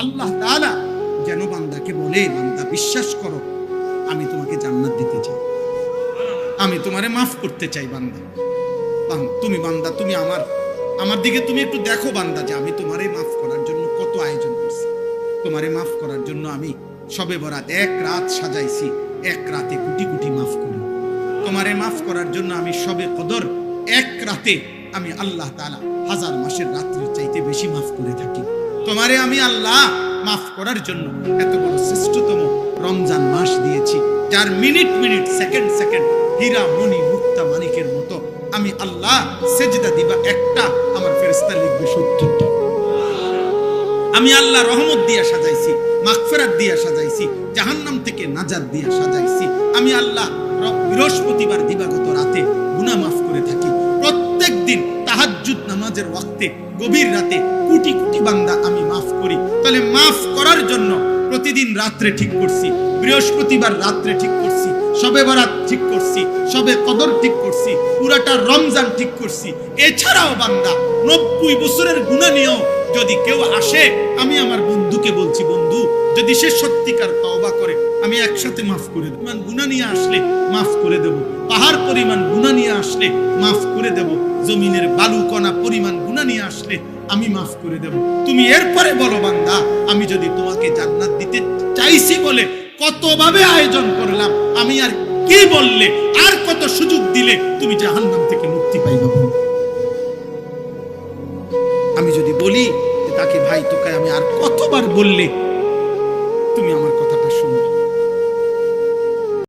আল্লাহ তাআলা যেন বান্দাকে বলে, বান্দা, বিশ্বাস করো, আমি তোমাকে জান্নাত দিতে চাই। আমি তোমারে মাফ করতে চাই, বান্দা। বান- তুমি বান্দা, তুমি আমার আমার দিকে তুমি একটু দেখো, বান্দা, যে আমি তোমারে মাফ করার জন্য কত আয়োজন করছি। তোমারে মাফ করার জন্য আমি সবে বরাত এক রাত সাজাইছি, এক রাতে কোটি কোটি মাফ করি। তোমারে মাফ করার জন্য আমি সবে কদর এক রাতে আমি আল্লাহ তাআলা হাজার মাসের রাত্রির চাইতে বেশি মাফ করে থাকি। তোমারে আমি আল্লাহ মাফ করার জন্য এত বড় শ্রেষ্ঠতম রমজান মাস দিয়েছি, যার মিনিট মিনিট, সেকেন্ড সেকেন্ড হীরা মণি মুক্তা মানিকের মতো আমি আল্লাহ সেজদা দিবা একটা আমার ফেরেস্তা লিখবে সত্তরটা। আমি আল্লাহ রহমত দিয়া সাজাইছি, মাগফিরাত দিয়া সাজাইছি, জাহান্নাম থেকে নাজাত দিয়া সাজাইছি। আমি আল্লাহ বৃহস্পতিবার দিবাগত রাতে গুনাহ মাফ করে থাকি। প্রত্যেক দিন তাহাজ্জুদ নামাজের ওয়াক্তে, গভীর রাতে কোটি কোটি বান্দা আমি মাফ করি। তাহলে মাফ করার জন্য প্রতিদিন রাত্রে ঠিক করছি, বৃহস্পতিবার রাত্রে ঠিক করছি সবে বরাত ঠিক করছি সবে কদর ঠিক করছি, পুরাটা রমজান ঠিক করছি। এছাড়াও বান্দা, নব্বই বছরের গুণা নিয়েও যদি কেউ আসে, আমি আমার বন্ধুকে বলছি, বন্ধু, যদি সে সত্যিকার তওবা করে, আমি একসাথে মাফ করে দেব। গুণা নিয়ে আসলে মাফ করে দেব। পাহাড় পরিমাণ গুণা নিয়ে আসলে মাফ করে দেব। জমিনের বালু কণা পরিমাণ গুণা নিয়ে আসলে আমি মাফ করে দেব। তুমি এরপরে বলো, বান্দা, আমি যদি তোমাকে জান্নাত দিতে চাইছি বলে কতভাবে আয়োজন করলাম, আমি আর কি বললে, আর কত সুযোগ দিলে তুমি জাহান্নাম থেকে মুক্তি পাইবা আমি যদি বলি তাকে ভাই তোকে আমি আর কতবার বললে, তুমি আমার কথাটা শুনবে।